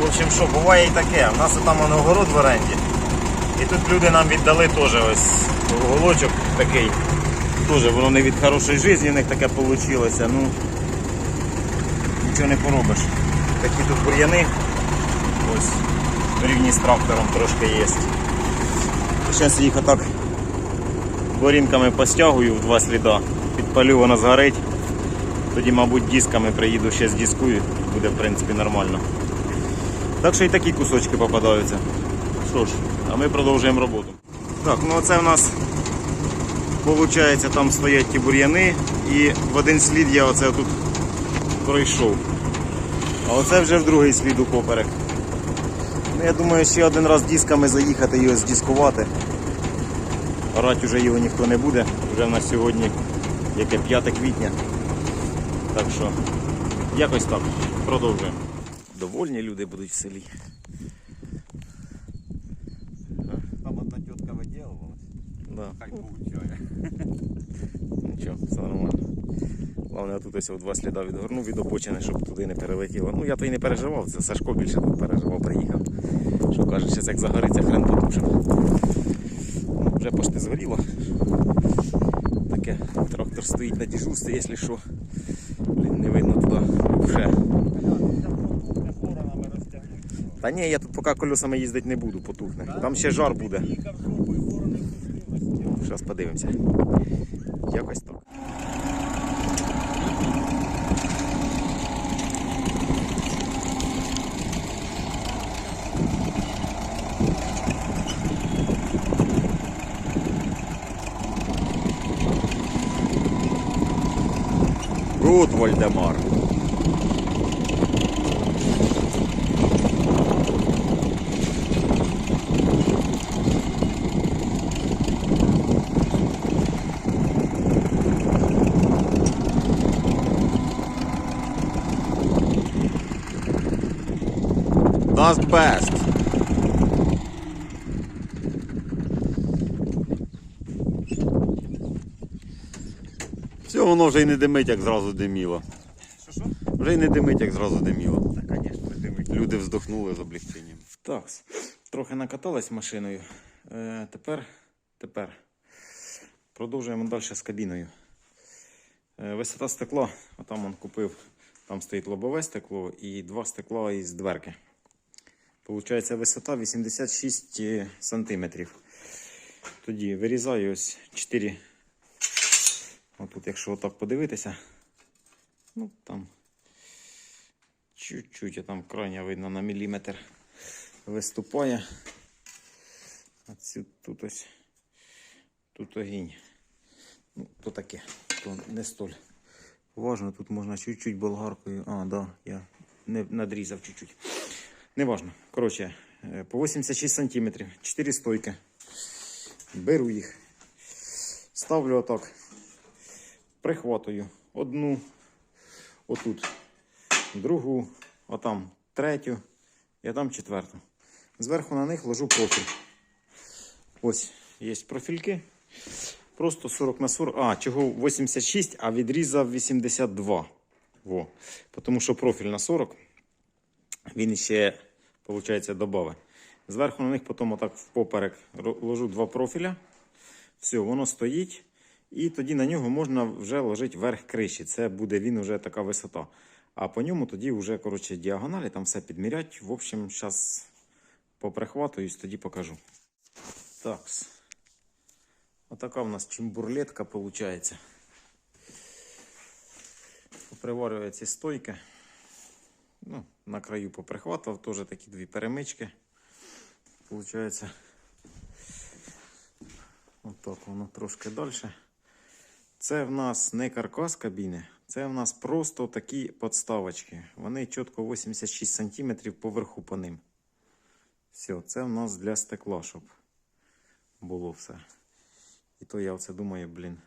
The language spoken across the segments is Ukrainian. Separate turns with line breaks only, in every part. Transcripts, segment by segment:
в общем, що, буває і таке. У нас там огород в оренді. І тут люди нам віддали теж ось уголочок такий. Теж воно не від хорошої житті, у них таке вийшло. Ну, нічого не поробиш. Такі тут бур'яни. Ось в рівні з трактором трошки є. Зараз їх отак горінками постягую в два сліда. Підпалю, воно згорить. Тоді, мабуть, дисками приїду ще з дискую, буде в принципі нормально. Так що і такі кусочки попадаються. Що ж, а ми продовжуємо роботу. Так, ну оце в нас виходить, там стоять ті бур'яни і в один слід я оце тут пройшов. А оце вже в другий слід у поперек. Ну, я думаю, ще один раз дисками заїхати його здіскувати. Орати вже його ніхто не буде. Вже в нас сьогодні яке 5 квітня. Так що якось так. Продовжуємо. Довольні люди будуть в селі.
Там одна тітка виділувалась.
Да.
Хай получає.
Нічого, все нормально. Головне, я тут ось два сліда відгорнув від обочини, щоб туди не перелетіло. Ну я то й не переживав, це Сашко більше тут переживав, приїхав. Що каже, зараз як загориться, хрен потушимо. Ну, Вже почти згоріло. Таке трактор стоїть на дежурстві, якщо що. Блін, не видно туди вже. Та ні, я тут поки колесами їздити не буду, потухне. Там ще жар буде. Зараз подивимося. Якось так. Гуд, Вольдемар. Das best.
Все, воно вже й не димить, як зразу диміло.
Що що?
Вже й не димить, як зразу диміло.
Та, звісно, димить.
Люди вздохнули з облегченням.
Так, трохи накатались машиною. Е, тепер, тепер продовжуємо далі з кабіною. Е, висота стекла, отам он купив, там стоїть лобове стекло і два стекла із дверки. Получається висота 86 сантиметрів. Тоді вирізаю ось 4. Отут, якщо отак подивитися, ну там чуть-чуть, а там крайня видно на міліметр виступає. А цю тут ось тут огінь. Ну, то таке, то не столь. Важно, тут можна чуть-чуть болгаркою. А, да, я не надрізав чуть-чуть. Неважно. Коротше, е, по 86 сантиметрів, 4 стойки. Беру їх. Ставлю отак. Прихватую одну, отут, другу, отам третю і там четверту. Зверху на них ложу профіль. Ось є профільки. Просто 40 на 40. А, чого 86, а відрізав 82. Во. Тому що профіль на 40. Він ще, виходить, додавить. Зверху на них потім отак впоперек ложу два профіля. Все, воно стоїть. І тоді на нього можна вже ложити верх криші. Це буде він вже така висота. А по ньому тоді вже, коротше, діагоналі, там все підмірять. В общем, зараз поприхватуюсь, тоді покажу. Так. Отака в нас чимбурлетка виходить. Поприварюю ці стойки. Ну, на краю поприхватував, теж такі дві перемички. Получається. Отак воно трошки далі. Це в нас не каркас кабіни, це в нас просто такі подставочки. Вони чітко 86 см поверху по ним. Все, це в нас для стекла, щоб було все. І то я оце думаю, блін,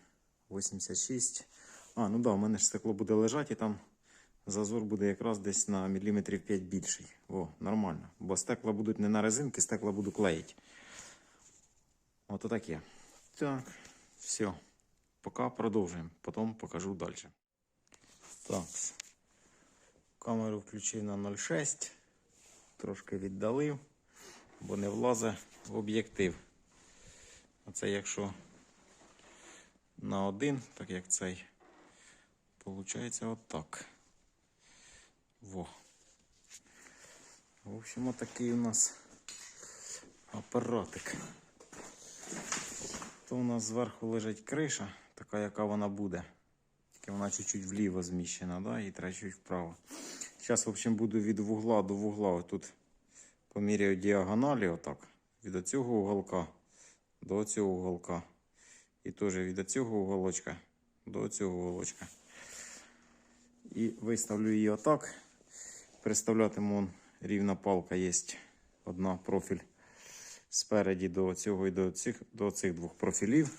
86. А, ну да, у мене ж стекло буде лежати і там зазор буде якраз десь на міліметрів 5 більший. О, нормально. Бо стекла будуть не на резинки, стекла буду клеїти. Ото таке. Так, все. Поки продовжуємо. Потім покажу далі. Так. Камеру включив на 0,6. трошки віддалив, бо не влазить в об'єктив. Оце якщо на один, так як цей, виходить отак. Во. В общем, отакий у нас апаратик. То у нас зверху лежить криша, така яка вона буде. Тільки вона чуть-чуть вліво зміщена, да? і треба вправо. Зараз, в общем, буду від вугла до вугла. Отут поміряю діагоналі, отак. Від цього уголка до цього уголка. І теж від цього уголочка до цього уголочка. І виставлю її отак. Представлятиму он, рівна палка є. Одна профіль спереді до цього і до цих, до цих двох профілів.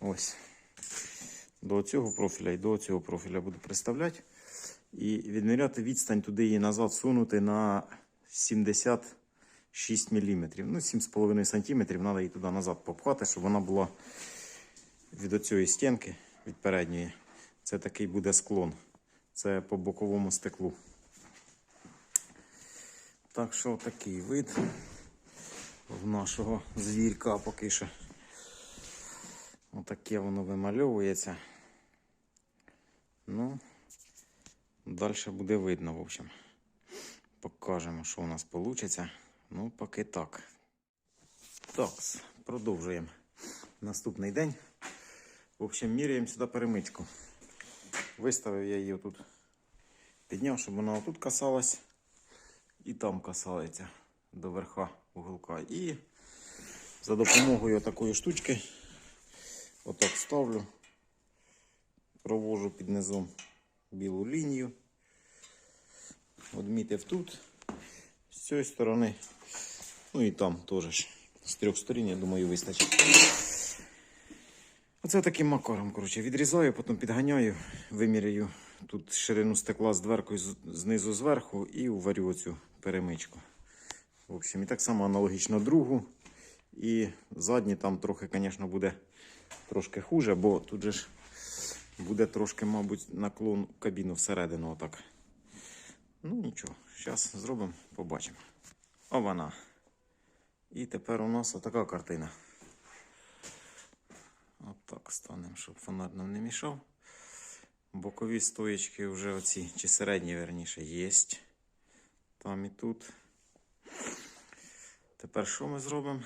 Ось. До цього профіля і до цього профіля буду представляти. І відміряти відстань туди її назад сунути на 76 мм. Ну, 7,5 см треба її туди назад попхати, щоб вона була від цієї стінки, від передньої. Це такий буде склон. Це по боковому стеклу. Так що такий вид в нашого звірка поки що. Отаке воно вимальовується. Ну, далі буде видно, в общем. Покажемо, що у нас вийде. Ну, поки так. Так, продовжуємо. Наступний день. В общем, міряємо сюди перемичку. Виставив я її тут. Підняв, щоб вона отут касалась. І там касається до верха уголка. І за допомогою такої штучки отак ставлю, провожу під низом білу лінію. Одмітив тут, з цієї сторони, ну і там теж. З трьох сторін, я думаю, вистачить. Оце таким макаром, коротше, відрізаю, потім підганяю, виміряю тут ширину стекла з дверкою знизу зверху і уварю оцю перемичку. В общем, і так само аналогічно другу. І задні там трохи, звісно, буде трошки хуже, бо тут же ж буде трошки, мабуть, наклон кабіну всередину отак. Ну нічого, зараз зробимо, побачимо. О, вона. І тепер у нас отака картина. Отак станемо, щоб фонар нам не мішав. Бокові стоєчки вже оці, чи середні, верніше, є. Там і тут. Тепер що ми зробимо?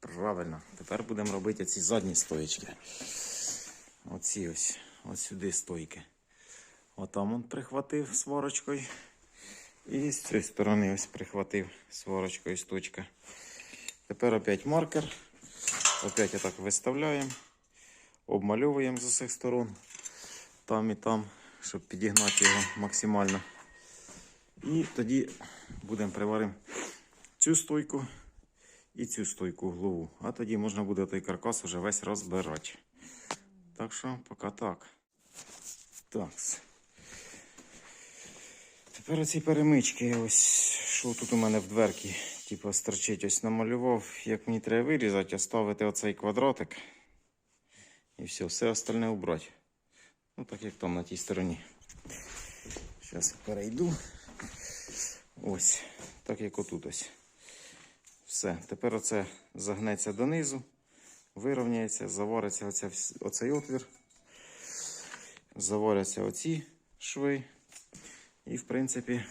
Правильно, тепер будемо робити ці задні стоєчки. Оці ось, ось сюди стойки. Отам он прихватив сварочкою. І з цієї сторони ось прихватив сварочкою сточка. Тепер опять маркер. Опять отак виставляємо. Обмальовуємо з усіх сторон. Там і там, щоб підігнати його максимально. І тоді будемо приваримо цю стойку і цю стойку углову. А тоді можна буде той каркас уже весь розбирати. Так що, поки так. Так. Тепер оці перемички, ось що тут у мене в дверці, типу, стерчить, ось намалював, як мені треба вирізати, оставити оцей квадратик. І все, все остальне убрати. Ну, так як там на тій стороні. Зараз перейду. Ось, так як отут ось. Все. Тепер оце загнеться донизу, вирівняється, завариться оця, оцей отвір. Заваряться оці шви. І, в принципі,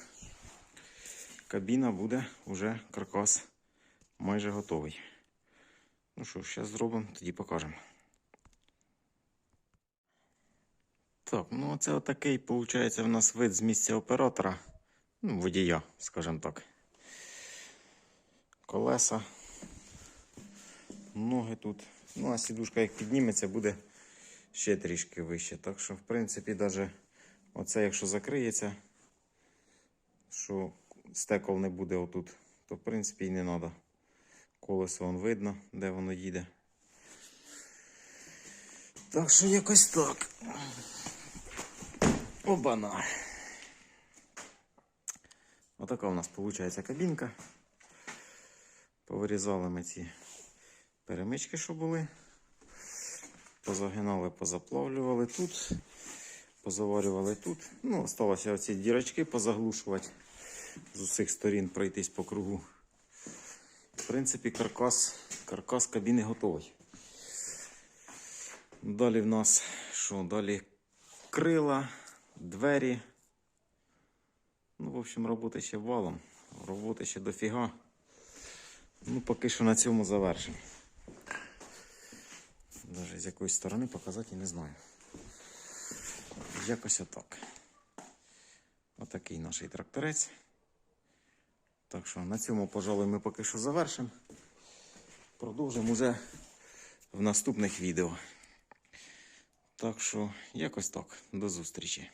кабіна буде вже каркас майже готовий. Ну що, зараз зробимо, тоді покажемо. Так, ну це отакий, виходить, в нас вид з місця оператора. Ну, водія, скажімо так. Колеса. Ноги тут. Ну, а сідушка як підніметься, буде ще трішки вище. Так що, в принципі, навіть оце, якщо закриється, що стекол не буде отут, то в принципі і не треба. Колесо вон видно, де воно їде. Так що якось так. Обана. Отака у нас виходить кабінка. Повирізали ми ці перемички, що були. Позагинали, позаплавлювали тут, позаварювали тут. Ну, осталося оці дірочки позаглушувати. з усіх сторін пройтись по кругу. В принципі, каркас, каркас кабіни готовий. Далі в нас що? Далі крила, двері. Ну, в общем, роботи ще валом. Роботи ще дофіга. Ну, поки що на цьому завершимо. Навіть з якоїсь сторони показати не знаю. Якось отак. Отакий наш тракторець. Так що на цьому, пожалуй, ми поки що завершимо. Продовжимо вже в наступних відео. Так що, якось так. До зустрічі.